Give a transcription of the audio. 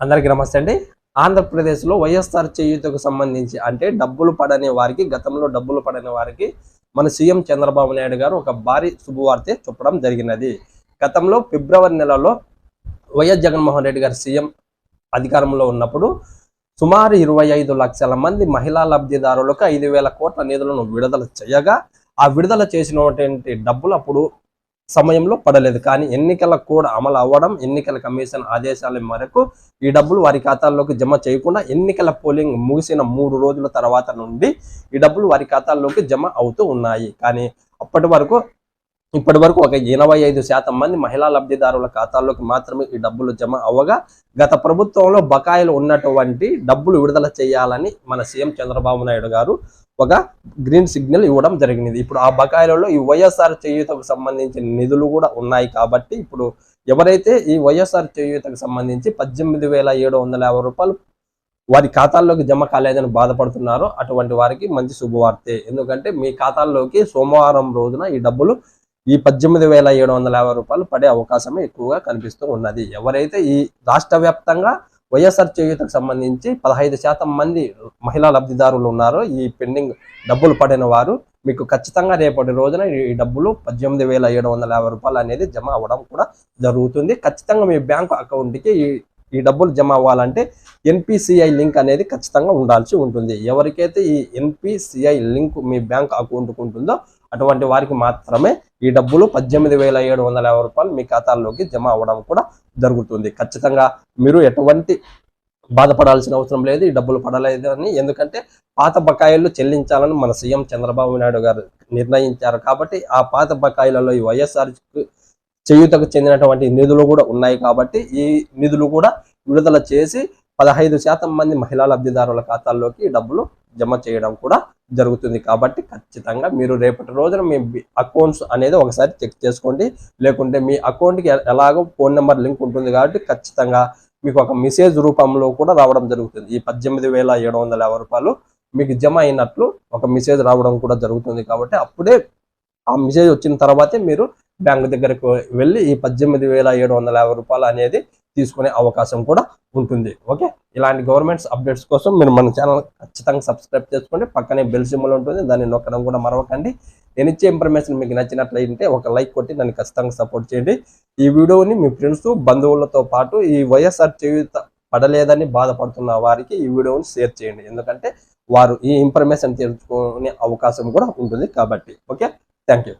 అందరికీ నమస్తే అండి. ఆంధ్రప్రదేశ్లో వైఎస్ఆర్ చేయూతకు సంబంధించి అంటే డబ్బులు పడని వారికి గతంలో డబ్బులు పడని వారికి మన సీఎం చంద్రబాబు నాయుడు గారు ఒక భారీ శుభవార్త చెప్పడం జరిగినది. గతంలో ఫిబ్రవరి నెలలో వైఎస్ జగన్మోహన్ రెడ్డి గారు సీఎం అధికారంలో ఉన్నప్పుడు సుమారు ఇరవై ఐదు లక్షల మంది మహిళా లబ్ధిదారులకు ఐదు వేల కోట్ల నిధులను విడుదల చేయగా ఆ విడుదల చేసినటువంటి డబ్బులు అప్పుడు సమయంలో పడలేదు. కానీ ఎన్నికల కూడా అమలు అవ్వడం ఎన్నికల కమిషన్ ఆదేశాల మేరకు ఈ డబ్బులు వారి ఖాతాల్లోకి జమ చేయకుండా ఎన్నికల పోలింగ్ ముగిసిన మూడు రోజుల తర్వాత నుండి ఈ డబ్బులు వారి ఖాతాల్లోకి జమ అవుతూ ఉన్నాయి. కానీ అప్పటి వరకు ఇప్పటి వరకు ఒక ఎనభై ఐదు శాతం మంది మహిళా లబ్ధిదారుల ఖాతాల్లోకి మాత్రమే ఈ డబ్బులు జమ అవ్వగా గత ప్రభుత్వంలో బకాయిలు ఉన్నటువంటి డబ్బులు విడుదల చేయాలని మన సీఎం చంద్రబాబు నాయుడు గారు ఒక గ్రీన్ సిగ్నల్ ఇవ్వడం జరిగింది. ఇప్పుడు ఆ బకాయిలలో ఈ వైఎస్ఆర్ చేయూతకు సంబంధించిన నిధులు కూడా ఉన్నాయి కాబట్టి ఇప్పుడు ఎవరైతే ఈ వైఎస్ఆర్ చేయూతకు సంబంధించి పద్దెనిమిది వేల ఏడు వందల యాభై రూపాయలు వారి ఖాతాల్లోకి జమ కాలేదని బాధపడుతున్నారో అటువంటి వారికి మంచి శుభవార్తే. ఎందుకంటే మీ ఖాతాల్లోకి సోమవారం రోజున ఈ డబ్బులు ఈ పద్దెనిమిది వేల ఏడు వందల యాభై రూపాయలు పడే అవకాశమే ఎక్కువగా కనిపిస్తూ ఉన్నది. ఎవరైతే ఈ రాష్ట్ర వ్యాప్తంగా వైఎస్ఆర్ చేయూతకు సంబంధించి పదహైదు శాతం మంది మహిళా లబ్ధిదారులు ఉన్నారో ఈ పెండింగ్ డబ్బులు పడిన వారు మీకు ఖచ్చితంగా రేపటి రోజున ఈ డబ్బులు పద్దెనిమిది వేల ఏడు వందల యాభై రూపాయలు అనేది జమ అవ్వడం కూడా జరుగుతుంది. ఖచ్చితంగా మీ బ్యాంకు అకౌంట్కి ఈ ఈ డబ్బులు జమ అవ్వాలంటే ఎన్పిసిఐ లింక్ అనేది ఖచ్చితంగా ఉండాల్సి ఉంటుంది. ఎవరికైతే ఈ ఎన్పిసిఐ లింక్ మీ బ్యాంక్ అకౌంట్కు ఉంటుందో అటువంటి వారికి మాత్రమే ఈ డబ్బులు పద్దెనిమిది వేల ఏడు వందల యాభై రూపాయలు మీ ఖాతాల్లోకి జమ అవ్వడం కూడా జరుగుతుంది. ఖచ్చితంగా మీరు ఎటువంటి బాధపడాల్సిన అవసరం లేదు. ఈ డబ్బులు పడలేదు అని ఎందుకంటే పాత బకాయిలు చెల్లించాలని మన సీఎం చంద్రబాబు నాయుడు గారు నిర్ణయించారు. కాబట్టి ఆ పాత బకాయిలలో ఈ వైఎస్ఆర్ చేయూతకు చెందినటువంటి నిధులు కూడా ఉన్నాయి కాబట్టి ఈ నిధులు కూడా విడుదల చేసి పదహైదు శాతం మంది మహిళా లబ్ధిదారుల ఖాతాల్లోకి డబ్బులు జమ చేయడం కూడా జరుగుతుంది కాబట్టి ఖచ్చితంగా మీరు రేపటి రోజున మీ అకౌంట్స్ అనేది ఒకసారి చెక్ చేసుకోండి. లేకుంటే మీ అకౌంట్కి ఎలాగో ఫోన్ నెంబర్ లింక్ ఉంటుంది కాబట్టి ఖచ్చితంగా మీకు ఒక మెసేజ్ రూపంలో కూడా రావడం జరుగుతుంది. ఈ పద్దెనిమిది వేల ఏడు వందల యాభై రూపాయలు మీకు జమ అయినట్లు ఒక మెసేజ్ రావడం కూడా జరుగుతుంది కాబట్టి అప్పుడే ఆ మెసేజ్ వచ్చిన తర్వాతే మీరు బ్యాంక్ దగ్గరకు వెళ్ళి ఈ పద్దెనిమిది వేల ఏడు వందల యాభై రూపాయలు అనేది తీసుకునే అవకాశం కూడా ఉంటుంది. ఓకే? ఇలాంటి గవర్నమెంట్స్ అప్డేట్స్ కోసం మీరు మన ఛానల్ ఖచ్చితంగా సబ్స్క్రైబ్ చేసుకోండి పక్కనే బెల్ సింబల్ ఉంటుంది. దాన్ని నొక్కడం కూడా మరవకండి. నేను ఇచ్చే ఇన్ఫర్మేషన్ మీకు నచ్చినట్లయితే ఒక లైక్ కొట్టి నన్ను ఖచ్చితంగా సపోర్ట్ చేయండి. ఈ వీడియోని మీ ఫ్రెండ్స్ బంధువులతో పాటు ఈ వైఎస్ఆర్ చేయుత పడలేదని బాధపడుతున్న వారికి ఈ వీడియోని షేర్ చేయండి. ఎందుకంటే వారు ఈ ఇన్ఫర్మేషన్ తెలుసుకునే అవకాశం కూడా ఉంటుంది కాబట్టి. ఓకే? Thank you